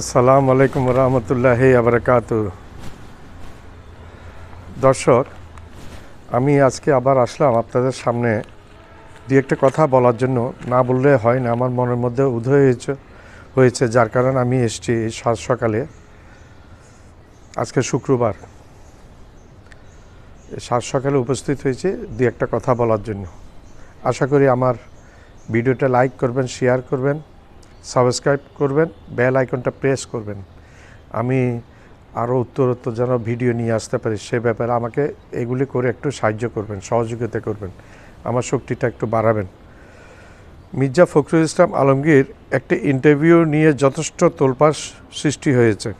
আসসালামু আলাইকুম রহমতুল্লাহ আবরকাত দর্শক, আমি আজকে আবার আসলাম আপনাদের সামনে দু একটা কথা বলার জন্য। না বললে হয় না, আমার মনের মধ্যে উদয় হয়েছে হয়েছে, যার কারণে আমি এসেছি এই সাত সকালে। আজকে শুক্রবার। সাত সকালে উপস্থিত হয়েছি দু একটা কথা বলার জন্য। আশা করি আমার ভিডিওটা লাইক করবেন, শেয়ার করবেন। সাবস্ক্রাইব করবেন, বেল আইকনটা প্রেস করবেন। আমি আরও উত্তরোত্তর যেন ভিডিও নিয়ে আসতে পারি, সে ব্যাপারে আমাকে এগুলি করে একটু সাহায্য করবেন, সহযোগিতা করবেন। আমার শক্তিটা একটু বাড়াবেন। মির্জা ফখরুল ইসলাম আলমগীর একটি ইন্টারভিউ নিয়ে যথেষ্ট তোলপাস সৃষ্টি হয়েছে।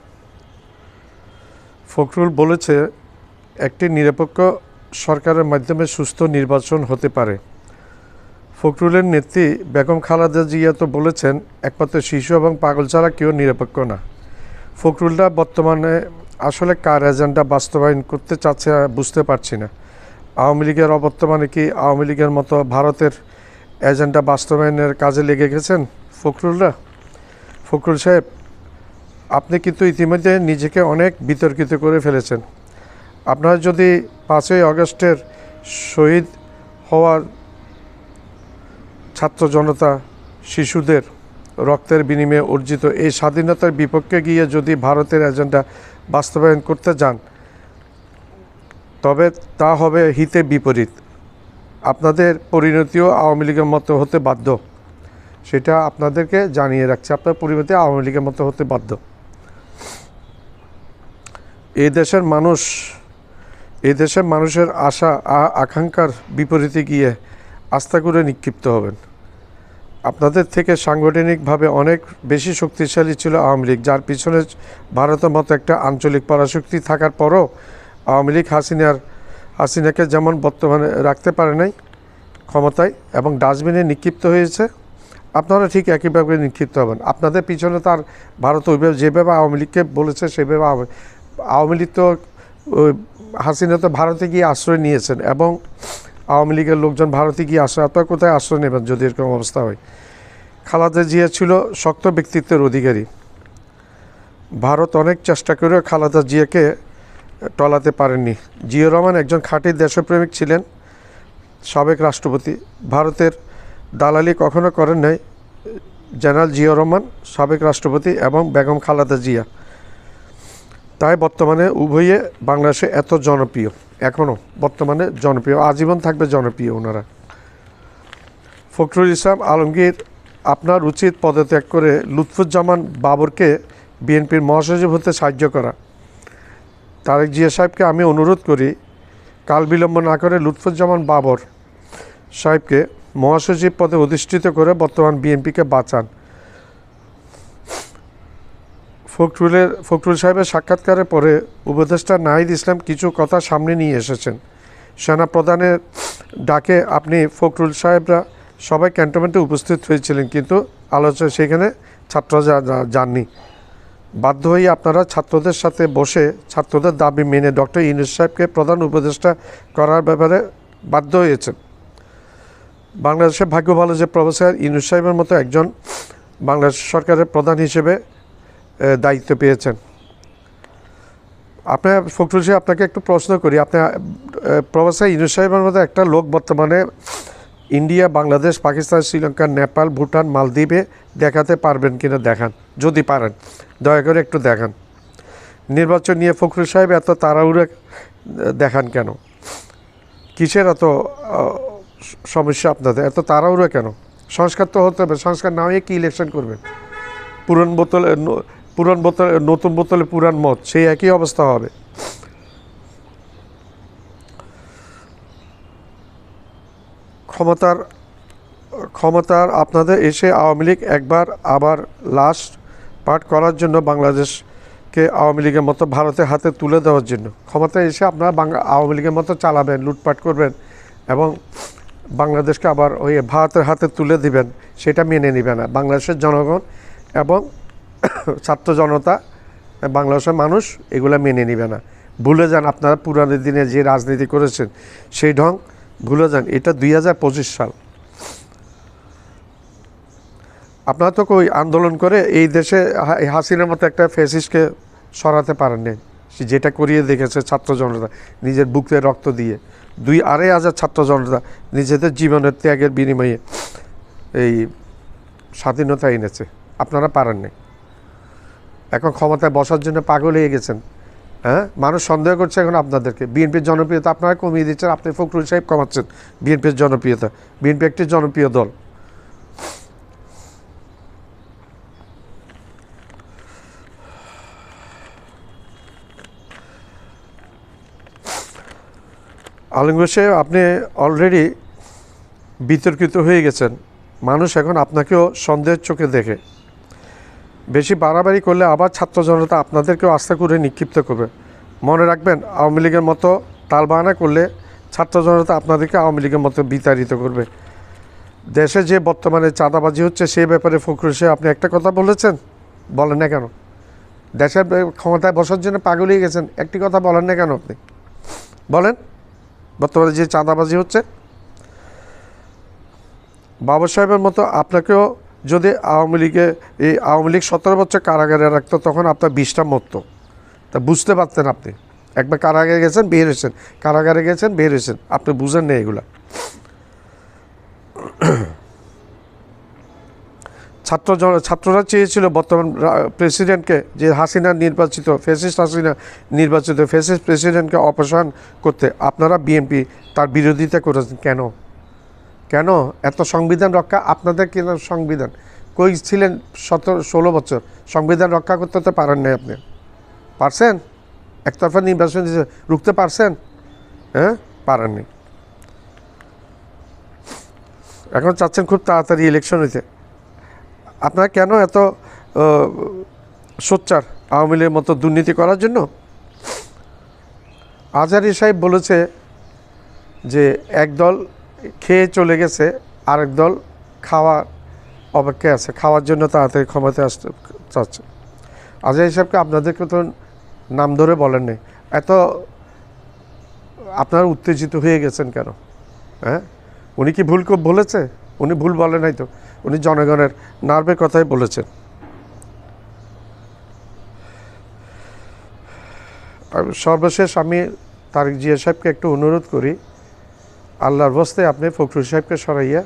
ফখরুল বলেছে, একটি নিরপেক্ষ সরকারের মাধ্যমে সুস্থ নির্বাচন হতে পারে। ফখরুলের নেত্রী বেগম খালেদা জিয়া তো বলেছেন, একমাত্র শিশু এবং পাগল ছাড়া কেউ নিরপেক্ষ না। ফখরুলরা বর্তমানে আসলে কার এজেন্ডা বাস্তবায়ন করতে চাচ্ছে বুঝতে পারছি না। আওয়ামী লীগের অবর্তমানে কি আওয়ামী লীগের মতো ভারতের এজেন্ডা বাস্তবায়নের কাজে লেগে গেছেন ফখরুলরা? ফখরুল সাহেব, আপনি কিন্তু ইতিমধ্যে নিজেকে অনেক বিতর্কিত করে ফেলেছেন। আপনারা যদি পাঁচই অগস্টের শহীদ হওয়ার ছাত্র জনতা শিশুদের রক্তের বিনিময়ে অর্জিত এই স্বাধীনতার বিপক্ষে গিয়ে যদি ভারতের এজেন্ডা বাস্তবায়ন করতে যান, তবে তা হবে হিতে বিপরীত। আপনাদের পরিণতিও আওয়ামী লীগের মতো হতে বাধ্য। সেটা আপনাদেরকে জানিয়ে রাখছে, আপনার পরিণতি আওয়ামী লীগের মতো হতে বাধ্য। এই দেশের মানুষ এই দেশের মানুষের আশা আকাঙ্ক্ষার বিপরীতে গিয়ে আস্থা করে নিক্ষিপ্ত হবেন। আপনাদের থেকে সাংগঠনিকভাবে অনেক বেশি শক্তিশালী ছিল আওয়ামী লীগ, যার পিছনে ভারতের মতো একটা আঞ্চলিক পরাশক্তি থাকার পরও আওয়ামী লীগ হাসিনার, হাসিনাকে যেমন বর্তমানে রাখতে পারে নাই ক্ষমতায় এবং ডাস্টবিনে নিক্ষিপ্ত হয়েছে, আপনারা ঠিক একইভাবে নিক্ষিপ্ত হবেন। আপনাদের পিছনে তার ভারত ওইভাবে, যেভাবে আওয়ামী লীগকে বলেছে, সেভাবে আওয়ামী- লীগ তো হাসিনা তো ভারতে গিয়ে আশ্রয় নিয়েছেন এবং আওয়ামী লীগের লোকজন ভারতে গিয়ে আশ্রয় আপনারা কোথায় আশ্রয় নেবেন যদি এরকম অবস্থা হয়? খালাদা জিয়া ছিল শক্ত ব্যক্তিত্বের অধিকারী। ভারত অনেক চেষ্টা করেও খালাদা জিয়াকে টলাতে পারেননি। জিয়া রহমান একজন খাঁটি দেশপ্রেমিক ছিলেন, সাবেক রাষ্ট্রপতি। ভারতের দালালি কখনো করেন নাই জেনারেল জিয়া রহমান, সাবেক রাষ্ট্রপতি এবং বেগম খালাদা জিয়া। তাই বর্তমানে উভয়ে বাংলাদেশে এত জনপ্রিয়। এখনও বর্তমানে জনপ্রিয়, আজীবন থাকবে জনপ্রিয় ওনারা। ফখরুল ইসলাম আলমগীর, আপনার উচিত পদত্যাগ করে লুৎফুজ্জামান বাবরকে বিএনপির মহাসচিব হতে সাহায্য করা। তারেক জিয়া সাহেবকে আমি অনুরোধ করি, কাল বিলম্ব না করে লুৎফুজ্জামান বাবর সাহেবকে মহাসচিব পদে অধিষ্ঠিত করে বর্তমান বিএনপিকে বাঁচান। ফখরুলের, ফখরুল সাহেবের সাক্ষাৎকারের পরে উপদেষ্টা নাহিদ ইসলাম কিছু কথা সামনে নিয়ে এসেছেন। সেনা প্রধানের ডাকে আপনি ফখরুল সাহেবরা সবাই ক্যান্টনমেন্টে উপস্থিত হয়েছিলেন, কিন্তু আলোচনা সেখানে ছাত্ররা যাননি। বাধ্য হয়ে আপনারা ছাত্রদের সাথে বসে ছাত্রদের দাবি মেনে ডক্টর ইউনুস সাহেবকে প্রধান উপদেষ্টা করার ব্যাপারে বাধ্য হয়েছেন। বাংলাদেশের ভাগ্য ভালো যে প্রফেসর ইউনুস সাহেবের মতো একজন বাংলাদেশ সরকারের প্রধান হিসেবে দায়িত্ব পেয়েছেন। আপনার ফখরুল সাহেব আপনাকে একটু প্রশ্ন করি। আপনি এ, প্রফেসর ইউনুস সাহেবের মতো একটা লোক বর্তমানে ইন্ডিয়া বাংলাদেশ পাকিস্তান শ্রীলঙ্কা নেপাল ভুটান মালদ্বীপে দেখাতে পারবেন কিনা দেখান। যদি পারেন দয়া করে একটু দেখান। নির্বাচন নিয়ে ফখরুল সাহেব এত তাড়াহুড়ো দেখান কেন? কিসের এত সমস্যা আপনাদের? এত তাড়াহুড়ো কেন? সংস্কার তো হতে হবে। সংস্কার না হয়ে কি ইলেকশন করবেন? পুরান বোতলে পুরান বোতলে, নতুন বোতলে পুরান মদ সেই একই অবস্থা হবে। ক্ষমতার ক্ষমতার আপনাদের এসে আওয়ামী লীগ একবার আবার লাস্ট পার্ট করার জন্য বাংলাদেশকে আওয়ামী লীগের মতো ভারতের হাতে তুলে দেওয়ার জন্য। ক্ষমতায় এসে আপনারা বাংলা আওয়ামী লীগের মতো চালাবেন, লুটপাট করবেন এবং বাংলাদেশকে আবার ওই ভারতের হাতে তুলে দিবেন, সেটা মেনে নেবে না। বাংলাদেশের জনগণ এবং ছাত্র জনতা বাংলাদেশের মানুষ এগুলো মেনে নিবে না। ভুলে যান আপনারা পুরানো দিনে যে রাজনীতি করেছেন, সেই ঢং ভুলে যান। এটা দুই হাজার পঁচিশ সাল। আপনারা তো কই আন্দোলন করে এই দেশে হাসিনার মতো একটা ফেসিসকে সরাতে পারেননি যেটা করিয়ে দেখেছে ছাত্র জনতা, নিজের বুকে রক্ত দিয়ে। দুই আড়াই হাজার ছাত্র জনতা নিজেদের জীবনের ত্যাগের বিনিময়ে এই স্বাধীনতা এনেছে। আপনারা পারেননি এখন ক্ষমতায় বসার জন্য পাগল হয়ে গেছেন। হ্যাঁ? মানুষ সন্দেহ করছে এখন আপনাদেরকে। বিএনপির জনপ্রিয়তা আপনারা কমিয়ে দিচ্ছেন, আপনি ফখরুল সাহেব কমাচ্ছেন বিএনপির জনপ্রিয়তা। বিএনপি একটি জনপ্রিয় দল। আলমগীর সাহেব, আপনি অলরেডি বিতর্কিত হয়ে গেছেন। মানুষ এখন আপনাকেও সন্দেহের চোখে দেখে। বেশি বাড়াবাড়ি করলে আবার ছাত্র জনতা আপনাদেরকেও আস্থা করে নিক্ষিপ্ত করবে। মনে রাখবেন, আওয়ামী লীগের মতো তালবাহানা করলে ছাত্র জনতা আপনাদেরকে আওয়ামী লীগের মতো বিতাড়িত করবে। দেশে যে বর্তমানে চাঁদাবাজি হচ্ছে সেই ব্যাপারে ফখরুল সাহেব, আপনি একটা কথা বলেছেন? বলেন না কেন? দেশের ক্ষমতায় বসার জন্য পাগল হয়ে গেছেন, একটি কথা বলেন না কেন আপনি? বলেন, বর্তমানে যে চাঁদাবাজি হচ্ছে। বাবা সাহেবের মতো আপনাকেও যদি আওয়ামী লীগে এই আওয়ামী লীগ সতেরো বছর কারাগারে রাখতো, তখন আপনার বিষটা মরতো। তা বুঝতে পারতেন আপনি। একবার কারাগারে গেছেন, বের হয়েছেন। কারাগারে গেছেন, বের হয়েছেন। আপনি বুঝেন না এগুলা। ছাত্র ছাত্ররা চেয়েছিল বর্তমান প্রেসিডেন্টকে, যে হাসিনা নির্বাচিত ফেসিস্ট হাসিনা নির্বাচিত ফেসিস্ট প্রেসিডেন্টকে অপসারণ করতে, আপনারা বিএনপি তার বিরোধিতা করেছেন। কেন? কেন? এত সংবিধান রক্ষা আপনাদের কেন সংবিধান? কই ছিলেন সতেরো, ষোলো বছর? সংবিধান রক্ষা করতে তো পারেন নাই আপনি। পারছেন? একতরফা নির্বাচন রুখতে পারছেন? হ্যাঁ? পারেননি। এখন চাচ্ছেন খুব তাড়াতাড়ি ইলেকশন হইতে। আপনারা কেন এত সোচ্চার আওয়ামী লীগের মতো দুর্নীতি করার জন্য? আজারি সাহেব বলেছে যে একদল খেয়ে চলে গেছে। আরেক দল খাওয়া অপেক্ষায় আছে। খাওয়ার জন্য তাড়াতাড়ি ক্ষমতায় আসতে চাচ্ছে। আজহারি সাহেবকে আপনাদেরকে তো নাম ধরে বলেন নাই এত আপনারা উত্তেজিত হয়ে গেছেন কেন? হ্যাঁ? উনি কি ভুল বলেছে? উনি ভুল বলে নাই তো? উনি জনগণের নার্ভের কথাই বলেছেন। সর্বশেষ আমি তারেক জিয়া সাহেবকে একটু অনুরোধ করি আল্লাহর বস্তে আপনি ফখরুল সাহেবকে সরাইয়া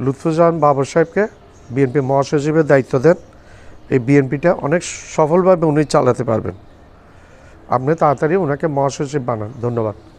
লুৎফুজান বাবর সাহেবকে বিএনপি মহাসচিবের দায়িত্ব দেন। এই বিএনপিটা অনেক সফলভাবে উনি চালাতে পারবেন। আপনি তাড়াতাড়ি ওনাকে মহাসচিব বানান। ধন্যবাদ।